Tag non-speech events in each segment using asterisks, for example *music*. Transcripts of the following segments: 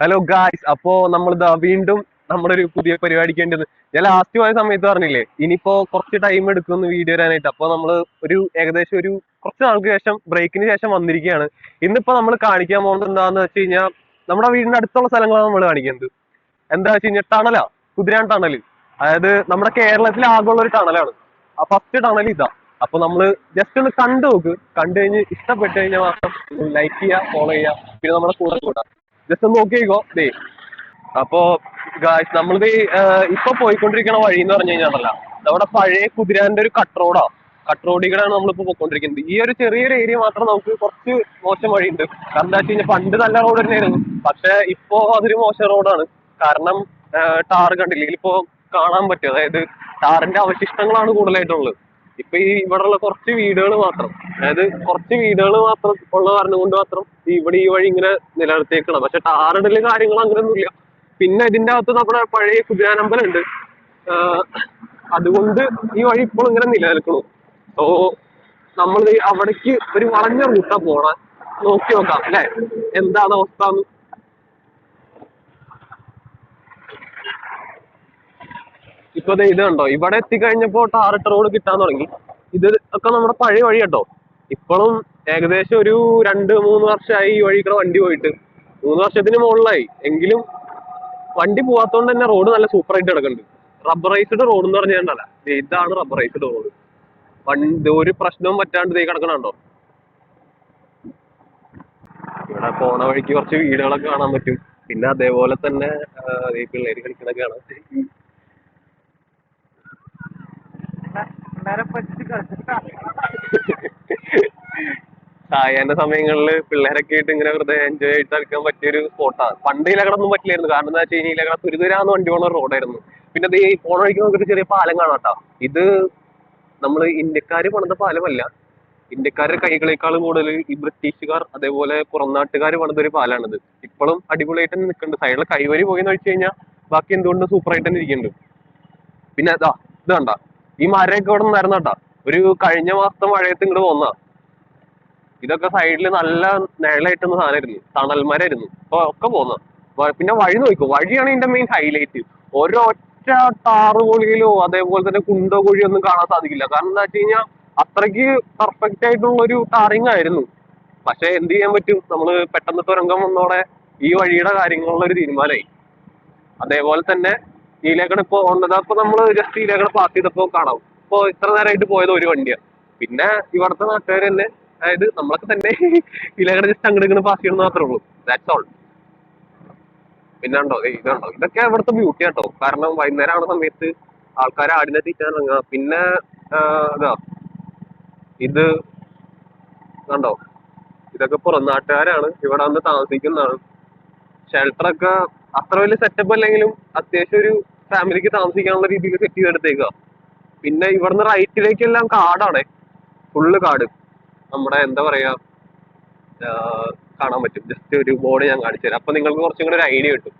Hello guys അപ്പോ നമ്മൾ ഇതാ വീണ്ടും നമ്മുടെ ഒരു പുതിയ പരിപാടിക്ക് വേണ്ടി ഞാൻ ലാസ്റ്റ് പോയ സമയത്ത് പറഞ്ഞില്ലേ ഇനിയിപ്പോ കുറച്ച് ടൈം എടുക്കുന്നു വീഡിയോ വരാനായിട്ട് അപ്പൊ നമ്മൾ ഒരു ഏകദേശം ഒരു കുറച്ച് നാൾക്ക് ശേഷം ബ്രേക്കിന് ശേഷം വന്നിരിക്കുകയാണ്. ഇന്നിപ്പോ നമ്മൾ കാണിക്കാൻ പോകുന്നത് എന്താന്ന് വെച്ച് കഴിഞ്ഞാൽ നമ്മുടെ വീടിന്റെ അടുത്തുള്ള സ്ഥലങ്ങളാണ് നമ്മൾ കാണിക്കുന്നത്. എന്താ വെച്ച് കഴിഞ്ഞാൽ ടണലാ. കുതിരാൻ ടണൽ അതായത് നമ്മുടെ കേരളത്തിൽ ആകെയുള്ള ഒരു ടണലാണ്. ആ ഫസ്റ്റ് ടണൽ ഇതാ. അപ്പൊ നമ്മൾ ജസ്റ്റ് ഒന്ന് കണ്ടു നോക്ക്. കണ്ടു കഴിഞ്ഞ് ഇഷ്ടപ്പെട്ടു കഴിഞ്ഞാൽ മാത്രം ലൈക്ക് ചെയ്യുക ഫോളോ ചെയ്യുക പിന്നെ നമ്മുടെ കൂടെ കൂടാ. ജസ്റ്റ് നോക്കിക്കോ ദേ അപ്പോ ഗായ്സ് നമ്മളിത് ഇപ്പൊ പോയിക്കൊണ്ടിരിക്കുന്ന വഴി എന്ന് പറഞ്ഞു കഴിഞ്ഞാൽ നമ്മുടെ പഴയ കുതിരാന്റെ ഒരു കട്ട് റോഡാ കട്ട് റോഡികളാണ് നമ്മളിപ്പോ പോയിക്കൊണ്ടിരിക്കുന്നത്. ഈ ഒരു ചെറിയൊരു ഏരിയ മാത്രം നമുക്ക് കുറച്ച് മോശം വഴിയുണ്ട്. കാരണം എന്താ വെച്ച് പണ്ട് നല്ല റോഡ് തന്നെയായിരുന്നു. പക്ഷെ ഇപ്പോ അതൊരു മോശം റോഡാണ് കാരണം ടാർ കണ്ടില്ലെങ്കിൽ ഇപ്പോ കാണാൻ പറ്റും. അതായത് ടാറിന്റെ അവശിഷ്ടങ്ങളാണ് കൂടുതലായിട്ടുള്ളത്. ഇപ്പൊ ഈ ഇവിടെയുള്ള കുറച്ച് വീടുകൾ മാത്രം. അതായത് കുറച്ച് വീടുകൾ മാത്രം ഉള്ള കാരണം കൊണ്ട് മാത്രം ഇവിടെ ഈ വഴി ഇങ്ങനെ നിലനിർത്തിയേക്കണം പക്ഷെ ടാറിടൽ കാര്യങ്ങൾ അങ്ങനെയൊന്നുമില്ല പിന്നെ ഇതിന്റെ അകത്ത് നമ്മുടെ പഴയ കുതിരാനമ്പലം ഉണ്ട് അതുകൊണ്ട് ഈ വഴി ഇപ്പോൾ ഇങ്ങനെ നിലനിൽക്കണു ഓ നമ്മൾ അവിടേക്ക് ഒരു വളഞ്ഞ റൂട്ടാ പോണ. നോക്കി നോക്കാം അല്ലെ? എന്താണ് അവസ്ഥ എന്ന് ഇപ്പൊ ഇത് കണ്ടോ? ഇവിടെ എത്തിക്കഴിഞ്ഞപ്പോ ടാറിട്ട റോഡ് കിട്ടാൻ തുടങ്ങി. ഇത് ഒക്കെ നമ്മുടെ പഴയ വഴി കേട്ടോ. ഇപ്പോഴും ഏകദേശം ഒരു രണ്ട് മൂന്ന് വർഷമായി ഈ വഴി വണ്ടി പോയിട്ട്. മൂന്ന് വർഷത്തിന് മുകളിലായി. എങ്കിലും വണ്ടി പോവാത്തോണ്ട് തന്നെ റോഡ് നല്ല സൂപ്പർ ആയിട്ട് കിടക്കുന്നുണ്ട്. റബ്ബറൈസ്ഡ് റോഡ് എന്ന് പറഞ്ഞാൽ ഇതാണ് റബ്ബറൈസ്ഡ് റോഡ് വണ്ടി ഒരു പ്രശ്നവും പറ്റാണ്ട് ഇതേ കിടക്കണുണ്ടോ ഇവിടെ പോണ വഴിക്ക് കുറച്ച് വീടുകളൊക്കെ കാണാൻ പറ്റും. പിന്നെ അതേപോലെ തന്നെ ദേ പിള്ളേര് കളിക്കണ കാണാം സായാഹ്ന സമയങ്ങളിൽ പിള്ളേരൊക്കെ ആയിട്ട് ഇങ്ങനെ വെറുതെ എൻജോയ് ചെയ്ത് കളിക്കാൻ പറ്റിയ ഒരു സ്പോട്ടാണ് പണ്ട് ഇലകടൊന്നും പറ്റില്ലായിരുന്നു. കാരണം എന്താ വെച്ച് കഴിഞ്ഞാൽ ഇലകട തുരിതുരാന്ന് വണ്ടി പോണ റോഡായിരുന്നു പിന്നെ ഈ പോണ വഴിക്ക് ഒരു ചെറിയ പാലം കാണാട്ടോ ഇത് നമ്മൾ ഇന്ത്യക്കാര് പണിത പാലമല്ല. ഇന്ത്യക്കാരുടെ കൈകളേക്കാളും കൂടുതൽ ഈ ബ്രിട്ടീഷുകാർ അതേപോലെ പുറം നാട്ടുകാർ പണിത ഒരു പാലാണിത്. ഇപ്പോഴും അടിപൊളിയായിട്ട് നിൽക്കുന്നുണ്ട് സൈഡിൽ കൈവരി പോയി എന്ന് വെച്ച് കഴിഞ്ഞാൽ ബാക്കി എന്തുകൊണ്ടും സൂപ്പറായിട്ട് തന്നെ ഇരിക്കുന്നുണ്ട് പിന്നെ അതാ ഇത് കണ്ട. ഈ മരമൊക്കെ ഇവിടെ നിന്നായിരുന്നു ഒരു കഴിഞ്ഞ മാസത്തെ മഴയത്ത് ഇങ്ങോട്ട് വന്നാ ഇതൊക്കെ സൈഡിൽ നല്ല നിഴലായിട്ടുന്ന സാധനമായിരുന്നു. തണൽ മരമായിരുന്നു. അപ്പൊ ഒക്കെ പോന്ന. പിന്നെ വഴി നോക്കൂ. വഴിയാണ് ഇതിന്റെ മെയിൻ ഹൈലൈറ്റ് ഓരോ ഒറ്റ താറുപൊളിയിലോ അതേപോലെ തന്നെ കുണ്ടോ കുഴിയോ ഒന്നും കാണാൻ സാധിക്കില്ല. കാരണം എന്താ വെച്ച് കഴിഞ്ഞാൽ അത്രയ്ക്ക് പെർഫെക്റ്റ് ആയിട്ടുള്ള ഒരു ടാറിങ് ആയിരുന്നു. പക്ഷെ എന്ത് ചെയ്യാൻ പറ്റും? നമ്മൾ പെട്ടെന്ന് തുരങ്കം വന്നോടെ ഈ വഴിയുടെ കാര്യങ്ങളുള്ള ഒരു തീരുമാനമായി. അതേപോലെ തന്നെ ഈലേക്കട ഇപ്പൊ അപ്പൊ നമ്മൾ ജസ്റ്റ് ഈലേക്കട പാസ് ചെയ്തപ്പോ കാണാം. ഇപ്പൊ ഇത്ര നേരമായിട്ട് പോയത് ഒരു വണ്ടിയാണ് പിന്നെ ഇവിടുത്തെ നാട്ടുകാർ തന്നെ അതായത് നമ്മളൊക്കെ തന്നെ *laughs* ഈലേക്കട ജസ്റ്റ് അങ്ങോട്ട് ഇങ്ങനെ പാസ് ചെയ്യണം മാത്രമേ ഉള്ളൂ. ദാറ്റ്സ് ഓൾ പിന്നെ ഉണ്ടോ? ദേ ഇതുണ്ടോ? ഇതൊക്കെ ഇവിടുത്തെ ബ്യൂട്ടി ആട്ടോ. കാരണം വൈകുന്നേരം ആവുന്ന സമയത്ത് ആൾക്കാർ ആടിനെ തീറ്റാൻ ഇറങ്ങുക. പിന്നെ ഇതാ. ഇത് കണ്ടോ? ഇതൊക്കെ പുറം നാട്ടുകാരാണ്. ഇവിടെ വന്ന് താമസിക്കുന്നതാണ്. ഷെൽട്ടറൊക്കെ അത്ര വലിയ സെറ്റപ്പ് അല്ലെങ്കിലും അത്യാവശ്യം ഒരു ഫാമിലിക്ക് താമസിക്കാനുള്ള രീതിയിൽ സെറ്റ് ചെയ്തെടുത്തേക്കുക പിന്നെ ഇവിടുന്ന് റൈറ്റിലേക്കെല്ലാം കാടാണ്. ഫുള്ള് കാട്. നമ്മുടെ എന്താ പറയാ കാണാൻ പറ്റും. ജസ്റ്റ് ഒരു ബോർഡ് ഞാൻ കാണിച്ചു തരാം. അപ്പൊ നിങ്ങൾക്ക് കുറച്ചും കൂടെ ഒരു ഐഡിയ കിട്ടും.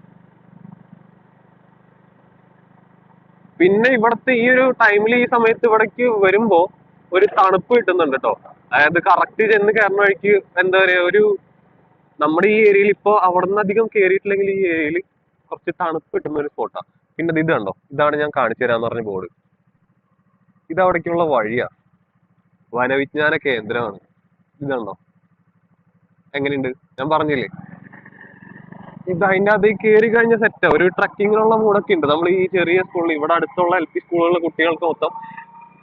പിന്നെ ഇവിടുത്തെ ഈ ഒരു ടൈമിൽ ഈ സമയത്ത് ഇവിടേക്ക് വരുമ്പോ ഒരു തണുപ്പ് കിട്ടുന്നുണ്ട് കേട്ടോ അതായത് കറക്റ്റ് ചെന്ന് കയറുന്ന വഴിക്ക് എന്താ പറയാ ഒരു നമ്മുടെ ഈ ഏരിയയിൽ ഇപ്പോ അവിടെ നിന്ന് അധികം കേറിയിട്ടില്ലെങ്കിൽ ഈ ഏരിയയിൽ കുറച്ച് തണുപ്പ് കിട്ടുന്ന ഒരു സ്പോട്ടാണ് പിന്നെ ഇത് കണ്ടോ? ഇതാണ് ഞാൻ കാണിച്ചു തരാന്ന് പറഞ്ഞ ബോർഡ് ഇത് അവിടേക്കുള്ള വഴിയാ. വനവിജ്ഞാന കേന്ദ്രമാണ്. ഇത് കണ്ടോ? എങ്ങനെയുണ്ട്? ഞാൻ പറഞ്ഞില്ലേ? ഇത് അതിന്റെ അത് കയറി കഴിഞ്ഞ സെറ്റാ ഒരു ട്രക്കിങ്ങിനുള്ള മൂടൊക്കെ ഉണ്ട്. നമ്മൾ ഈ ചെറിയ സ്കൂളിൽ ഇവിടെ അടുത്തുള്ള എൽ പി സ്കൂളുകളിലെ കുട്ടികൾക്ക് മൊത്തം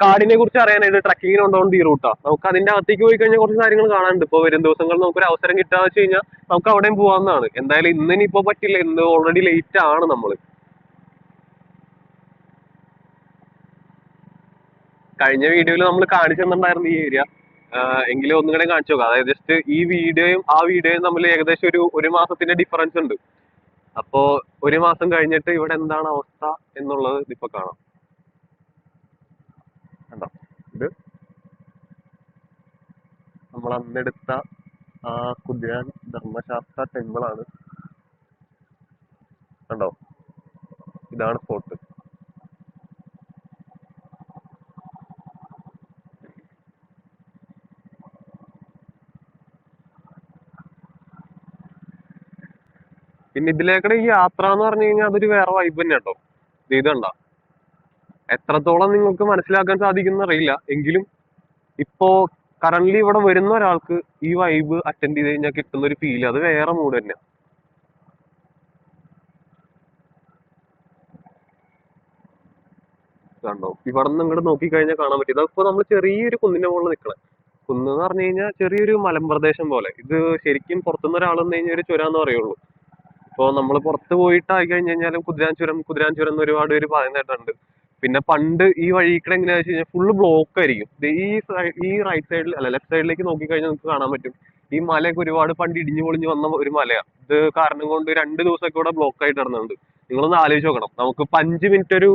കാടിനെ കുറിച്ച് അറിയാനായിട്ട് ട്രക്കിങ്ങിന് കൊണ്ടുപോകുന്ന ഈ റൂട്ടാ നമുക്ക് അതിന്റെ അകത്തേക്ക് പോയി കഴിഞ്ഞാൽ കുറച്ച് കാര്യങ്ങൾ കാണാനുണ്ട്. ഇപ്പൊ വരും ദിവസങ്ങളിൽ നമുക്കൊരു അവസരം കിട്ടാന്ന് വെച്ച് കഴിഞ്ഞാൽ നമുക്ക് അവിടെയും പോവാവുന്നതാണ്. എന്തായാലും ഇന്ന് ഇനിയിപ്പോ പറ്റില്ല. ഇന്ന് ഓൾറെഡി ലേറ്റ് ആണ് നമ്മൾ. കഴിഞ്ഞ വീഡിയോയിൽ നമ്മൾ കാണിച്ചു തന്നിട്ടുണ്ടായിരുന്നു ഈ ഏരിയ എങ്കിലും ഒന്നും കൂടെ കാണിച്ചു നോക്കാം. അതായത് ജസ്റ്റ് ഈ വീഡിയോയും ആ വീഡിയോയും തമ്മിൽ ഏകദേശം ഒരു ഒരു മാസത്തിന്റെ ഡിഫറൻസ് ഉണ്ട്. അപ്പോ ഒരു മാസം കഴിഞ്ഞിട്ട് ഇവിടെ എന്താണ് അവസ്ഥ എന്നുള്ളത് ഇപ്പൊ കാണാം. കണ്ടോ? ഇത് നമ്മൾ അന്നെടുത്ത ആ കുതിരാൻ ധർമ്മശാസ്ത്ര ടെമ്പിൾ ആണ്. കണ്ടോ? ഇതാണ് ഫോർട്ട് പിന്നെ ഇതിലേക്കൂടെ ഈ യാത്ര എന്ന് പറഞ്ഞു കഴിഞ്ഞാൽ അതൊരു വേറെ വൈബ് തന്നെ കേട്ടോ ഇത് കണ്ട എത്രത്തോളം നിങ്ങൾക്ക് മനസ്സിലാക്കാൻ സാധിക്കുന്ന അറിയില്ല. എങ്കിലും ഇപ്പോ കറന്റ് ഇവിടെ വരുന്ന ഒരാൾക്ക് ഈ വൈബ് അറ്റൻഡ് ചെയ്ത് കഴിഞ്ഞാൽ കിട്ടുന്ന ഒരു ഫീൽ അത് വേറെ മൂഡ് തന്നെ കണ്ടോ? ഇവിടെ നിന്ന് ഇങ്ങോട്ട് നോക്കി കഴിഞ്ഞാൽ കാണാൻ പറ്റും. ഇതപ്പോ നമ്മൾ ചെറിയൊരു കുന്നിന്റെ മുകളിൽ നിൽക്കണേ കുന്ന് എന്ന് പറഞ്ഞു കഴിഞ്ഞാൽ ചെറിയൊരു മലമ്പ്രദേശം പോലെ. ഇത് ശരിക്കും പുറത്തുനിന്ന് ഒരാൾ വന്നു കഴിഞ്ഞാൽ ഒരു ചുരാന്ന് പറയുള്ളൂ. ഇപ്പൊ നമ്മൾ പുറത്ത് പോയിട്ട് ആയി കഴിഞ്ഞു കഴിഞ്ഞാലും കുതിരാൻ ചുരം കുതിരാൻ ചുരം എന്ന് ഒരുപാട് പേര് പറയുന്നതായിട്ടുണ്ട്. പിന്നെ പണ്ട് ഈ വഴിക്കടെ എങ്ങനെയാ വെച്ച് കഴിഞ്ഞാൽ ഫുള്ള് ബ്ലോക്ക് ആയിരിക്കും. ഈ ഈ റൈറ്റ് സൈഡിൽ അല്ല ലെഫ്റ്റ് സൈഡിലേക്ക് നോക്കി കഴിഞ്ഞാൽ നമുക്ക് കാണാൻ പറ്റും. ഈ മലയൊക്കെ ഒരുപാട് പണ്ട് ഇടിഞ്ഞു പൊളിഞ്ഞു വന്ന ഒരു മലയാണ് ഇത് കാരണം കൊണ്ട് രണ്ട് ദിവസമൊക്കെ ഇവിടെ ബ്ലോക്ക് ആയിട്ട് നടന്നുണ്ട് നിങ്ങളൊന്ന് ആലോചിച്ച് നോക്കണം. നമുക്ക് അഞ്ച് മിനിറ്റ് ഒരു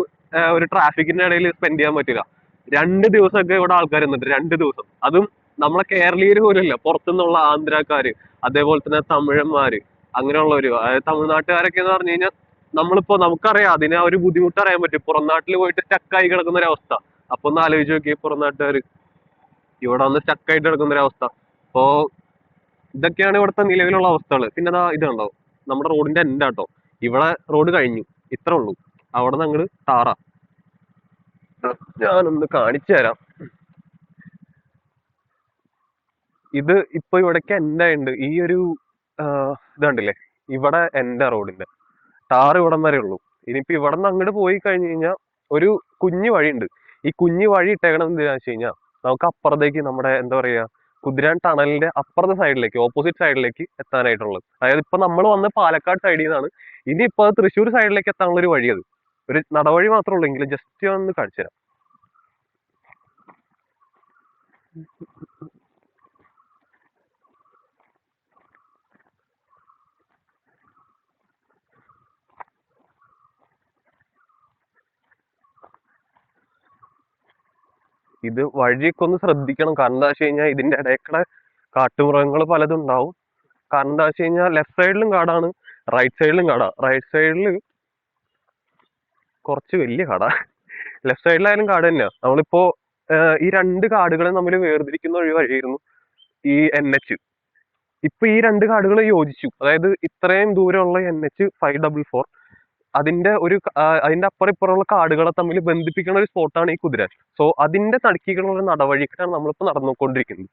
ഒരു ട്രാഫിക്കിന്റെ ഇടയിൽ സ്പെൻഡ് ചെയ്യാൻ പറ്റില്ല. രണ്ട് ദിവസമൊക്കെ ഇവിടെ ആൾക്കാർ നിന്നിട്ട് രണ്ട് ദിവസം. അതും നമ്മളെ കേരളീയർ പോലും ഇല്ല പുറത്തുനിന്നുള്ള ആന്ധ്രാക്കാര് അതേപോലെ തന്നെ തമിഴന്മാര് അങ്ങനെയുള്ളവര് തമിഴ്നാട്ടുകാരൊക്കെ എന്ന് പറഞ്ഞു കഴിഞ്ഞാൽ നമ്മളിപ്പോ നമുക്കറിയാം അതിന് ആ ഒരു ബുദ്ധിമുട്ട് അറിയാൻ പറ്റും. പുറം നാട്ടിൽ പോയിട്ട് സ്റ്റക്കായി കിടക്കുന്ന ഒരു അവസ്ഥ അപ്പൊ ഒന്ന് ആലോചിച്ച് നോക്കിയേ പുറം നാട്ടുകാര് ഇവിടെ വന്ന് സ്റ്റക്കായിട്ട് കിടക്കുന്ന ഒരു അവസ്ഥ അപ്പോ ഇതൊക്കെയാണ് ഇവിടുത്തെ നിലവിലുള്ള അവസ്ഥകൾ പിന്നെ ദാ ഇത് കണ്ടോ നമ്മുടെ റോഡിന്റെ എൻഡ് ആട്ടോ. ഇവിടെ റോഡ് കഴിഞ്ഞു. ഇത്രേ ഉള്ളൂ. അവിടെ നിന്ന് അങ്ങോട്ട് ടാറ ഞാനൊന്ന് കാണിച്ചു തരാം. ഇത് ഇപ്പൊ ഇവിടേക്ക് ആയിട്ടുണ്ട്. ഈ ഒരു ആ, ഇത് കണ്ടില്ലേ ഇവിടെ എൻഡ റോഡിന്റെ. ടാർ ഇവിടം വരെ ഉള്ളൂ. ഇനിയിപ്പോ ഇവിടെ നിന്ന് അങ്ങോട്ട് പോയി കഴിഞ്ഞു കഴിഞ്ഞാൽ ഒരു കുഞ്ഞു വഴിയുണ്ട്. ഈ കുഞ്ഞു വഴി ഇട്ടേക്കണം എന്തിനാ വെച്ച് കഴിഞ്ഞാൽ നമുക്ക് അപ്പുറത്തേക്ക് നമ്മുടെ എന്താ പറയാ കുതിരാൻ ടണലിന്റെ അപ്പുറത്തെ സൈഡിലേക്ക് ഓപ്പോസിറ്റ് സൈഡിലേക്ക് എത്താനായിട്ടുള്ളത്. അതായത് ഇപ്പൊ നമ്മൾ വന്ന് പാലക്കാട് സൈഡിൽ നിന്നാണ് ഇനി ഇപ്പൊ തൃശ്ശൂർ സൈഡിലേക്ക് എത്താനുള്ള ഒരു വഴി അത് ഒരു നടവഴി മാത്രമേ ഉള്ളൂ എങ്കിലും ജസ്റ്റ് ഒന്ന് കാണിച്ചു തരാം. ഇത് വഴിയൊക്കെ ഒന്ന് ശ്രദ്ധിക്കണം. കാരണം എന്താ വെച്ച് കഴിഞ്ഞാൽ ഇതിന്റെ ഇടയ്ക്കൂടെ കാട്ടുമൃഗങ്ങൾ പലതും ഉണ്ടാവും. കാരണം എന്താ വെച്ച് കഴിഞ്ഞാൽ ലെഫ്റ്റ് സൈഡിലും കാടാണ് റൈറ്റ് സൈഡിലും കാടാ. റൈറ്റ് സൈഡിൽ കുറച്ച് വലിയ കാടാ. ലെഫ്റ്റ് സൈഡിലായാലും കാട് തന്നെയാ. നമ്മളിപ്പോ ഈ രണ്ട് കാടുകളെ നമ്മൾ വേർതിരിക്കുന്ന ഒരു വഴിയായിരുന്നു ഈ എൻ എച്ച് ഇപ്പൊ ഈ രണ്ട് കാടുകൾ യോജിച്ചു. അതായത് ഇത്രയും ദൂരമുള്ള N H five double four അതിന്റെ ഒരു അതിന്റെ അപ്പുറം ഇപ്പുറമുള്ള കാടുകളെ തമ്മിൽ ബന്ധിപ്പിക്കുന്ന ഒരു സ്പോട്ടാണ് ഈ കുതിര. സോ അതിന്റെ തടുക്കിക്കുള്ള നടവഴിക്കാണ് നമ്മളിപ്പോ നടന്നുകൊണ്ടിരിക്കുന്നത്.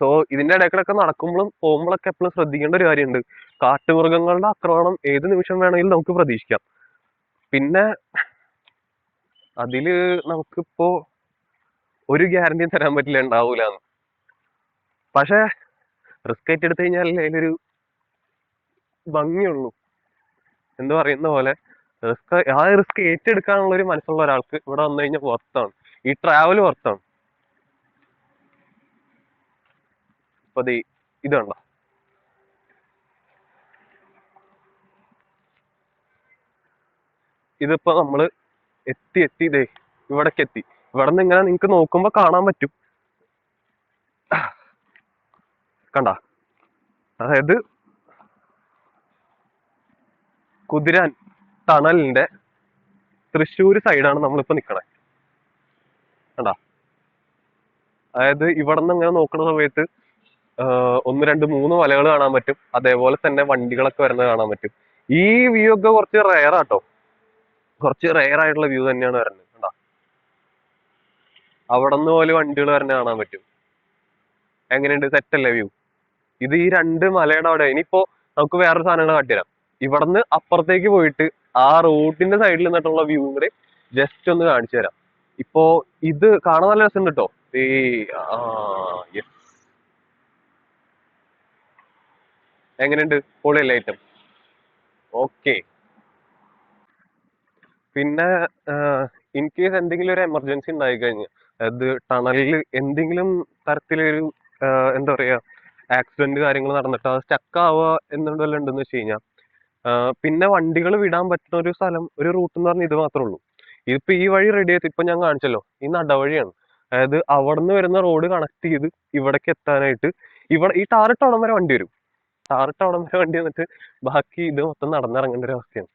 സോ ഇതിന്റെ ഇടയ്ക്കിടയ്ക്ക് നടക്കുമ്പോഴും പോകുമ്പോഴൊക്കെ എപ്പോഴും ശ്രദ്ധിക്കേണ്ട ഒരു കാര്യമുണ്ട്. കാട്ടുമൃഗങ്ങളുടെ ആക്രമണം ഏത് നിമിഷം വേണമെങ്കിലും നമുക്ക് പ്രതീക്ഷിക്കാം. പിന്നെ അതിൽ നമുക്കിപ്പോ ഒരു ഗ്യാരണ്ടിയും തരാൻ പറ്റില്ല ഉണ്ടാവൂല പക്ഷെ റിസ്ക് ഏറ്റെടുത്ത് കഴിഞ്ഞാൽ അതിലൊരു ഭംഗിയുള്ളൂ. എന്ന് പറയുന്ന പോലെ റിസ്ക് ആ റിസ്ക് ഏറ്റെടുക്കാനുള്ള ഒരു മനസ്സുള്ള ഒരാൾക്ക് ഇവിടെ വന്നു കഴിഞ്ഞാൽ വർത്താണ് ഈ ട്രാവൽ വർത്താണ് ഇപ്പൊ ഇത് കണ്ടോ? ഇതിപ്പോ നമ്മൾ എത്തി എത്തി ദേ ഇവിടേക്ക് എത്തി. ഇവിടെ നിന്ന് ഇങ്ങനെ നിങ്ങക്ക് നോക്കുമ്പോ കാണാൻ പറ്റും. കണ്ട? അതായത് കുതിരാൻ ടണലിന്റെ തൃശ്ശൂർ സൈഡാണ് നമ്മളിപ്പോ നിക്കണേ. കണ്ടാ? അതായത് ഇവിടെ നിന്ന് ഇങ്ങനെ നോക്കുന്ന സമയത്ത് ഒന്ന് രണ്ട് മൂന്ന് വലകൾ കാണാൻ പറ്റും. അതേപോലെ തന്നെ വണ്ടികളൊക്കെ വരുന്നത് കാണാൻ പറ്റും. ഈ വ്യൂ ഒക്കെ കുറച്ച് റയർ ആട്ടോ. കുറച്ച് റയർ ആയിട്ടുള്ള വ്യൂ തന്നെയാണ് വരുന്നത്. കണ്ടാ? അവിടെ നിന്ന് പോലെ വണ്ടികൾ വരുന്നത് കാണാൻ പറ്റും. എങ്ങനെയുണ്ട്? സെറ്റ് അല്ലേ വ്യൂ ഇത് ഈ രണ്ട് മലയുടെ അവിടെ. ഇനിയിപ്പോ നമുക്ക് വേറൊരു സാധനങ്ങൾ കാട്ടിത്തരാം. ഇവിടുന്ന് അപ്പുറത്തേക്ക് പോയിട്ട് ആ റോഡിന്റെ സൈഡിൽ നിന്നിട്ടുള്ള വ്യൂ കൂടെ ജസ്റ്റ് ഒന്ന് കാണിച്ചു തരാം. ഇപ്പോ ഇത് കാണാൻ നല്ല രസമുണ്ട് കേട്ടോ ഈ. എങ്ങനെയുണ്ട്? പൊളിയല്ലേ ഐറ്റം ഓക്കെ പിന്നെ ഇൻ കേസ് എന്തെങ്കിലും ഒരു എമർജൻസി ഉണ്ടായി കഴിഞ്ഞാൽ അത് ടണലിൽ എന്തെങ്കിലും തരത്തിലൊരു എന്താ പറയാ ആക്സിഡന്റ് കാര്യങ്ങൾ നടന്നിട്ട് അത് സ്റ്റക്ക് ആവുക എന്നുണ്ടെല്ലാം ഉണ്ടെന്ന് വെച്ച് കഴിഞ്ഞാൽ പിന്നെ വണ്ടികൾ വിടാൻ പറ്റുന്ന ഒരു സ്ഥലം ഒരു റൂട്ട് എന്ന് പറഞ്ഞാൽ ഇത് മാത്രമേ ഉള്ളൂ. ഇതിപ്പോ ഈ വഴി റെഡി ആയിട്ട് ഇപ്പൊ ഞാൻ കാണിച്ചല്ലോ ഈ നടവഴിയാണ്. അതായത് അവിടുന്ന് വരുന്ന റോഡ് കണക്ട് ചെയ്ത് ഇവിടേക്ക് എത്താനായിട്ട് ഇവിടെ ഈ ടാറിട്ട അവിടം വരെ വണ്ടി വരും. ടാറിട്ട അവിടം വരെ വണ്ടി വന്നിട്ട് ബാക്കി ഇത് മൊത്തം നടന്നിറങ്ങേണ്ട ഒരു അവസ്ഥയാണ്.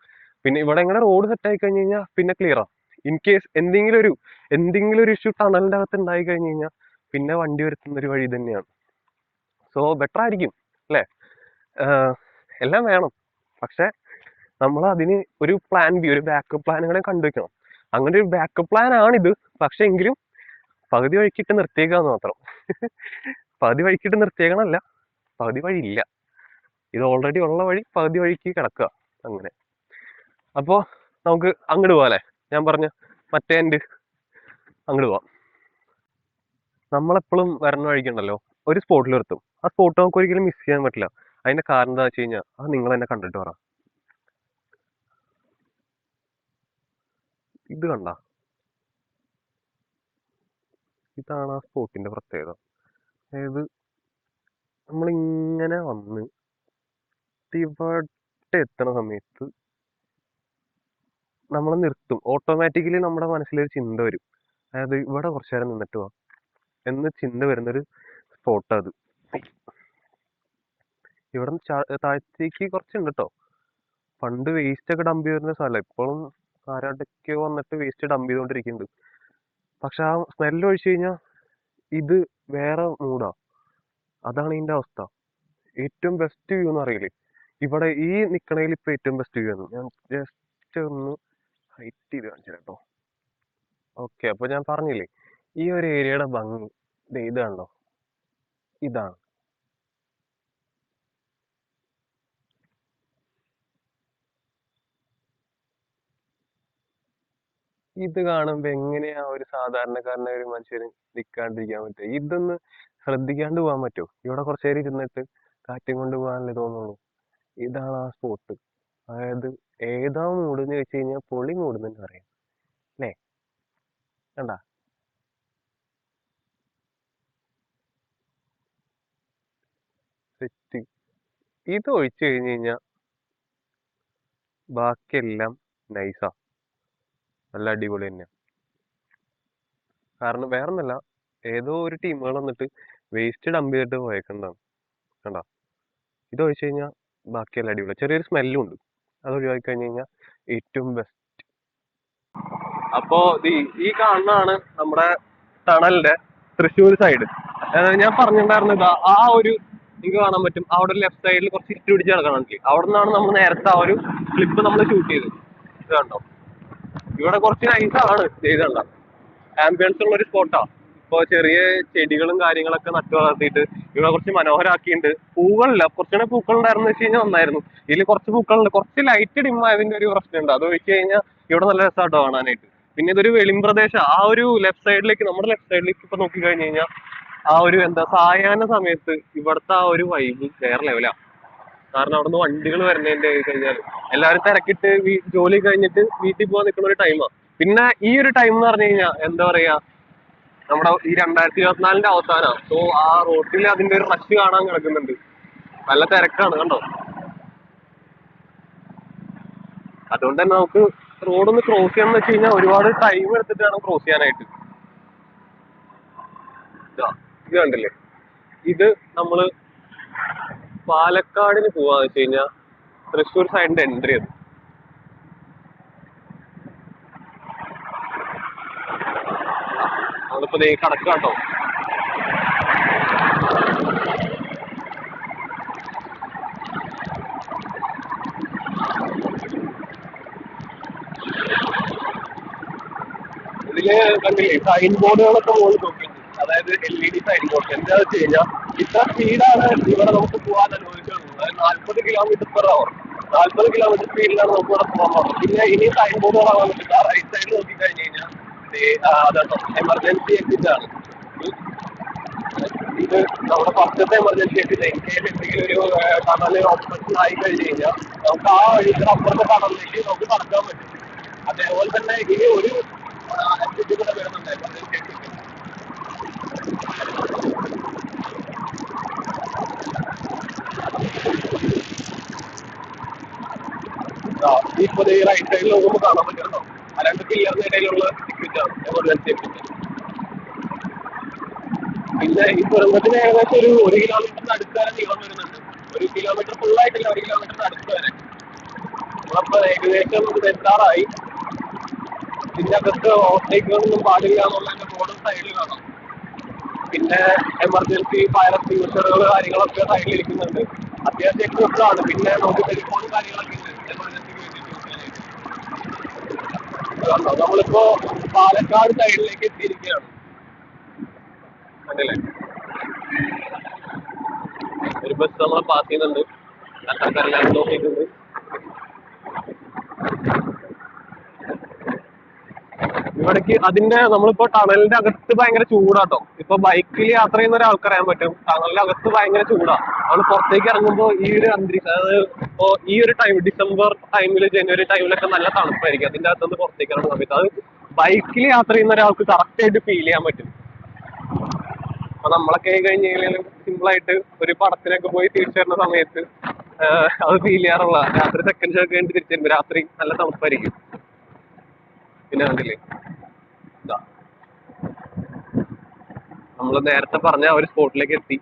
പിന്നെ ഇവിടെ എങ്ങനെ റോഡ് സെറ്റ് ആയി കഴിഞ്ഞ് കഴിഞ്ഞാൽ പിന്നെ ക്ലിയർ ആ. ഇൻ കേസ് എന്തെങ്കിലും ഒരു എന്തെങ്കിലും ഒരു ഇഷ്യൂ ടണലിന്റെ അകത്ത് ഉണ്ടായി കഴിഞ്ഞ് കഴിഞ്ഞാൽ പിന്നെ വണ്ടി വരുത്തുന്ന ഒരു വഴി തന്നെയാണ് സോ ബെറ്റർ ആയിരിക്കും അല്ലേ? എല്ലാം വേണം. പക്ഷെ നമ്മൾ അതിന് ഒരു പ്ലാൻ ബി ഒരു ബാക്കപ്പ് പ്ലാൻ കൂടെ കണ്ടുവെക്കണം. അങ്ങനെ ഒരു ബാക്കപ്പ് പ്ലാൻ ആണിത്. പക്ഷെ എങ്കിലും പകുതി വഴിക്കിട്ട് നിർത്തിയേക്കാന്ന് മാത്രം. പകുതി വഴിക്കിട്ട് നിർത്തിയേക്കണമല്ല പകുതി വഴി ഇല്ല ഇത് ഓൾറെഡി ഉള്ള വഴി പകുതി വഴിക്ക് കിടക്കുക. അങ്ങനെ. അപ്പോ നമുക്ക് അങ്ങോട്ട് പോകാല്ലേ ഞാൻ പറഞ്ഞ മറ്റേ എന്റെ അങ്ങോട്ട് പോവാം. നമ്മളെപ്പോഴും വരണ വഴിക്കുണ്ടല്ലോ ഒരു സ്പോട്ടിൽ നിർത്തും. ആ സ്പോട്ട് നമുക്ക് ഒരിക്കലും മിസ് ചെയ്യാൻ പറ്റില്ല. അതിന്റെ കാരണം എന്താ വെച്ച് കഴിഞ്ഞാൽ അത് നിങ്ങൾ എന്നെ കണ്ടിട്ട് പറ. ഇത് കണ്ട. ഇതാണ് ആ സ്പോട്ടിന്റെ പ്രത്യേകത. അതായത് നമ്മളിങ്ങനെ വന്ന് ഇവിടെ എത്തണ സമയത്ത് നമ്മൾ നിർത്തും. ഓട്ടോമാറ്റിക്കലി നമ്മുടെ മനസ്സിലൊരു ചിന്ത വരും. അതായത് ഇവിടെ കുറച്ചു നേരം നിന്നിട്ട് പോവാം എന്ന് ചിന്ത വരുന്നൊരു സ്പോട്ടാണ് അത്. ഇവിടെ താഴത്തേക്ക് കുറച്ചുണ്ട് കേട്ടോ പണ്ട് വേസ്റ്റ് ഒക്കെ ഡംപ് ചെയ്തിരുന്ന സ്ഥലം. ഇപ്പോഴും ആരാണ്ടൊക്കെ വന്നിട്ട് വേസ്റ്റ് ഡംപ് ചെയ്തുകൊണ്ടിരിക്കുന്നുണ്ട് പക്ഷെ ആ സ്മെല്ല് ഒഴിച്ചു കഴിഞ്ഞാൽ ഇത് വേറെ മൂടാ അതാണ് ഇതിന്റെ അവസ്ഥ. ഏറ്റവും ബെസ്റ്റ് വ്യൂ എന്ന് അറിയില്ലേ ഇവിടെ ഈ നിക്കണയിൽ ഇപ്പൊ ഏറ്റവും ബെസ്റ്റ് വ്യൂ ആണ്. ഞാൻ ജസ്റ്റ് ഒന്ന് ഹൈറ്റ് ചെയ്ത് കാണിച്ചു കേട്ടോ. ഓക്കെ അപ്പൊ ഞാൻ പറഞ്ഞില്ലേ? ഈ ഒരു ഏരിയയുടെ ഭംഗി ദേ കണ്ടോ? ഇതാണ്. ഇത് കാണുമ്പോ എങ്ങനെയാ ഒരു സാധാരണക്കാരനായ ഒരു മനുഷ്യന് നിൽക്കാണ്ടിരിക്കാൻ പറ്റുക? ഇതൊന്ന് ശ്രദ്ധിക്കാണ്ട് പോകാൻ പറ്റുമോ ഇവിടെ കുറച്ചു നേരം ഇരുന്നിട്ട് കാറ്റും കൊണ്ട് പോകാനല്ലേ തോന്നുള്ളൂ. ഇതാണ് ആ സ്പോട്ട്. അതായത് ഏതാ മൂടെന്ന് ചോദിച്ചു കഴിഞ്ഞാൽ പൊളി തന്നെ പറയാം. അല്ലേ? കണ്ട? സെറ്റ് ഇത് ഒഴിച്ചു കഴിഞ്ഞു കഴിഞ്ഞാൽ ബാക്കിയെല്ലാം നൈസാ നല്ല അടിപൊളി തന്നെ കാരണം വേറൊന്നല്ല ഏതോ ഒരു ടീമുകൾ വന്നിട്ട് വേസ്റ്റ് ഡംപ് ചെയ്തിട്ട് പോയേക്കണ്ടാണ് കണ്ടോ? ഇത് ഒഴിച്ചു കഴിഞ്ഞാൽ ബാക്കിയെല്ലാം അടിപൊളി. ചെറിയൊരു സ്മെല്ലും ഉണ്ട്. അത് ഒഴിവാക്കി കഴിഞ്ഞു കഴിഞ്ഞാൽ ഏറ്റവും ബെസ്റ്റ് അപ്പോ ഈ കാണുന്നതാണ് നമ്മുടെ ടണലിന്റെ തൃശ്ശൂർ സൈഡ് ഞാൻ പറഞ്ഞിട്ടുണ്ടായിരുന്നു ഇതാ ആ ഒരു നിങ്ങൾക്ക് കാണാൻ പറ്റും. അവിടെ ലെഫ്റ്റ് സൈഡിൽ കുറച്ച് ഇട്ട് പിടിച്ച് കിടക്കണം അവിടെ നിന്നാണ് നമ്മൾ നേരത്തെ ആ ഒരു ക്ലിപ്പ് നമ്മൾ ഷൂട്ട് ചെയ്തത്. ഇത് കണ്ടോ? ഇവിടെ കുറച്ച് നൈസാണ് ചെയ്തണ്ട ആംബിയൻസ് ഉള്ള ഒരു സ്പോട്ടാ ഇപ്പോൾ ചെറിയ ചെടികളും കാര്യങ്ങളൊക്കെ നട്ടു വളർത്തിയിട്ട് ഇവിടെ കുറച്ച് മനോഹരാക്കിയിട്ടുണ്ട്. പൂക്കളില്ല. കുറച്ചുകൂടെ പൂക്കൾ ഉണ്ടായിരുന്നു വെച്ച് കഴിഞ്ഞാൽ നന്നായിരുന്നു. ഇതിൽ കുറച്ച് പൂക്കളുണ്ട്. കുറച്ച് ലൈറ്റ് ഡിം ആയതിന്റെ ഒരു പ്രശ്നമുണ്ട്. അത് വെച്ച് കഴിഞ്ഞാൽ ഇവിടെ നല്ല രസമാട്ടോ കാണാനായിട്ട്. പിന്നെ ഇതൊരു വെളിമ്പ്രദേശം ആ ഒരു ലെഫ്റ്റ് സൈഡിലേക്ക് നമ്മുടെ ലെഫ്റ്റ് സൈഡിലേക്ക് ഇപ്പൊ നോക്കി കഴിഞ്ഞു കഴിഞ്ഞാൽ ആ ഒരു എന്താ സായാഹ്ന സമയത്ത് ഇവിടുത്തെ ആ ഒരു വൈബ് വേറെ ലെവലാ കാരണം അവിടുന്ന് വണ്ടികൾ വരുന്നതിന്റെ കഴിഞ്ഞാൽ എല്ലാവരും തിരക്കിട്ട് ജോലി കഴിഞ്ഞിട്ട് വീട്ടിൽ പോകാൻ നിൽക്കുന്ന ഒരു ടൈമാണ് പിന്നെ ഈ ഒരു ടൈം എന്ന് പറഞ്ഞു കഴിഞ്ഞാൽ എന്താ പറയാ നമ്മുടെ ഈ രണ്ടായിരത്തി ഇരുപത്തിനാലിന്റെ അവസാനമാണ് സോ ആ റോട്ടിൽ അതിന്റെ ഒരു റഷ് കാണാൻ കിടക്കുന്നുണ്ട്. നല്ല തിരക്കാണ് കണ്ടോ? അതുകൊണ്ട് തന്നെ നമുക്ക് റോഡ് ഒന്ന് ക്രോസ് ചെയ്യാന്ന് വെച്ച് കഴിഞ്ഞാൽ ഒരുപാട് ടൈം എടുത്തിട്ട് വേണം ക്രോസ് ചെയ്യാനായിട്ട്. ഇത് കണ്ടില്ലേ? ഇത് നമ്മൾ പാലക്കാടിന് പോവാന്ന് വെച്ച് കഴിഞ്ഞാൽ തൃശ്ശൂർ സൈഡിന്റെ എൻട്രി അത് അതിപ്പോ ദേ കടക്കാട്ടോ ഇതിൽ കണ്ടില്ലേ സൈൻ ബോർഡുകളൊക്കെ മുകളിൽ നോക്കിയിട്ടുണ്ട് അതായത് L E D sign board എന്താ വെച്ച് കഴിഞ്ഞാൽ ഇത്ര സ്പീഡാണ് ഇവിടെ നമുക്ക് പോകാൻ അനുവദിച്ചിട്ടുള്ളത് നാൽപ്പത് കിലോമീറ്റർ പെർ അവർ നാൽപ്പത് കിലോമീറ്റർ സ്പീഡിലാണ് നമുക്ക് ഇവിടെ പോകാൻ പാടുള്ളത് പിന്നെ ഇനി സൈൻ ബോർഡുകളാണ് വന്നിട്ട് ആ റൈറ്റ് സൈഡിൽ നോക്കി കഴിഞ്ഞ് കഴിഞ്ഞാൽ അതാട്ടോ. എമർജൻസി എക്സിറ്റ് ആണ്. ഇത് നമ്മുടെ ഫസ്റ്റത്തെ എമർജൻസി എക്സിറ്റ് ഇൻ കേസ് എന്തെങ്കിലും ഒരു കടൽ ഓപ്പറേഷൻ ആയി കഴിഞ്ഞ് കഴിഞ്ഞാൽ നമുക്ക് ആ വഴി അപ്പുറത്തെ കടലിലേക്ക് നമുക്ക് നടക്കാൻ പറ്റും. അതേപോലെ തന്നെ ഇനി ഒരു എക്സിറ്റ് കൂടെ വരുന്നുണ്ട് എമർജൻസി എക്സിറ്റ് ഇപ്പൊ ഈ റൈറ്റ് സൈഡിൽ നോക്കുമ്പോൾ കാണാൻ പറ്റുന്നുണ്ടോ? ആ രണ്ട് പില്ലറിന് ഇടയിലുള്ള എക്സിറ്റ് ആണ്. എമർജൻസി എക്സിറ്റ് പിന്നെ ഈ തുരങ്കത്തിന് ഏകദേശം ഒരു ഒരു കിലോമീറ്ററിന് അടുത്ത് വരെ നീളം വരുന്നുണ്ട് ഒരു കിലോമീറ്റർ ഫുള്ളായിട്ടില്ല ഒരു കിലോമീറ്ററിന് അടുത്ത് വരെ. അപ്പൊ ഏകദേശം ഇത് എത്താറായി. പിന്നെ അകത്ത് ഓവർടേക്കുകളൊന്നും പാടില്ല എന്നുള്ളതിന്റെ ബോർഡ് സൈഡിൽ കാണാം. പിന്നെ എമർജൻസി ഫയർ എക്സ്റ്റിങ്ഷറുകൾ കാര്യങ്ങളൊക്കെ സൈഡിൽ ഇരിക്കുന്നുണ്ട്. അത്യാവശ്യം എക്വിപ്ഡ് ആണ് പിന്നെ നമുക്ക് ടെലിഫോൺ കാര്യങ്ങളൊക്കെ കണ്ടോ നമ്മളിപ്പോ പാലക്കാട് സൈഡിലേക്ക് എത്തിയിരിക്കുകയാണ്. കണ്ടില്ലേ? ഒരു ബസ് നമ്മളെ പാസ് ചെയ്യുന്നുണ്ട്. കണ്ടക്കാരെല്ലാം നോക്കിയിട്ടുണ്ട്. ഇവിടേക്ക് അതിന്റെ നമ്മളിപ്പോ ടണലിന്റെ അകത്ത് ഭയങ്കര ചൂടാട്ടോ. ഇപ്പൊ ബൈക്കിൽ യാത്ര ചെയ്യുന്ന ഒരാൾക്ക് അറിയാൻ പറ്റും. ടണലിന്റെ അകത്ത് ഭയങ്കര ചൂടാ. നമ്മൾ പുറത്തേക്ക് ഇറങ്ങുമ്പോ ഈ ഒരു അന്തരീക്ഷം അതായത് ഇപ്പോ ഈ ഒരു ടൈം ഡിസംബർ ടൈമിൽ ജനുവരി ടൈമിലൊക്കെ നല്ല തണുപ്പായിരിക്കും. അതിന്റെ അകത്തുനിന്ന് പുറത്തേക്ക് സമയത്ത് അത് ബൈക്കിൽ യാത്ര ചെയ്യുന്ന ഒരാൾക്ക് കറക്റ്റ് ആയിട്ട് ഫീൽ ചെയ്യാൻ പറ്റും. അപ്പൊ നമ്മളൊക്കെ കഴിഞ്ഞ് സിമ്പിൾ ആയിട്ട് ഒരു പടത്തിനൊക്കെ പോയി തിരിച്ചു വരുന്ന സമയത്ത് അത് ഫീൽ ചെയ്യാറുള്ള രാത്രി സെക്കൻഡ് ഒക്കെ കഴിഞ്ഞ് തിരിച്ചു വരുമ്പോ രാത്രി നല്ല തണുപ്പായിരിക്കും. പിന്നെ കണ്ടില്ലേ? നമ്മൾ നേരത്തെ പറഞ്ഞ ആ ഒരു സ്പോട്ടിലേക്ക് എത്തി.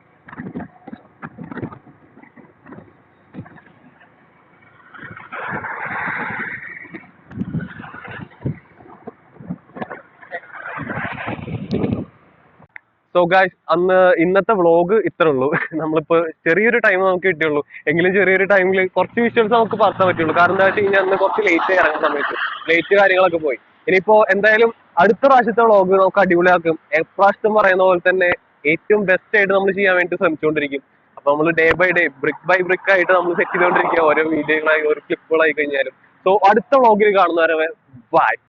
സോ ഗായ്സ് അന്ന് ഇന്നത്തെ വ്ളോഗ് ഇത്രേ ഉള്ളൂ. *laughs* നമ്മളിപ്പോ ചെറിയൊരു ടൈം നമുക്ക് കിട്ടിയുള്ളൂ. എങ്കിലും ചെറിയൊരു ടൈമിൽ കുറച്ച് വിഷ്വൽസ് നമുക്ക് പറയാൻ പറ്റുള്ളൂ. കാരണം എന്താ വെച്ച് കഴിഞ്ഞാൽ അന്ന് കുറച്ച് ലേറ്റ് ഇറങ്ങുന്ന സമയത്ത്. ലേറ്റ് കാര്യങ്ങളൊക്കെ പോയി. ഇനിയിപ്പോ എന്തായാലും അടുത്ത പ്രാവശ്യത്തെ വ്ളോഗ് നമുക്ക് അടിപൊളിയാക്കും. എപ്രാവശ്യം പറയുന്ന പോലെ തന്നെ ഏറ്റവും ബെസ്റ്റ് ആയിട്ട് നമ്മൾ ചെയ്യാൻ വേണ്ടി ശ്രമിച്ചുകൊണ്ടിരിക്കും. അപ്പൊ നമ്മൾ day by day brick by brick ആയിട്ട് നമ്മൾ സെറ്റ് ചെയ്തുകൊണ്ടിരിക്കുക. ഓരോ വീഡിയോകളായി ഓരോ ക്ലിപ്പുകളായി കഴിഞ്ഞാലും. സോ അടുത്ത വ്ളോഗിൽ കാണുന്നവരെ ബൈ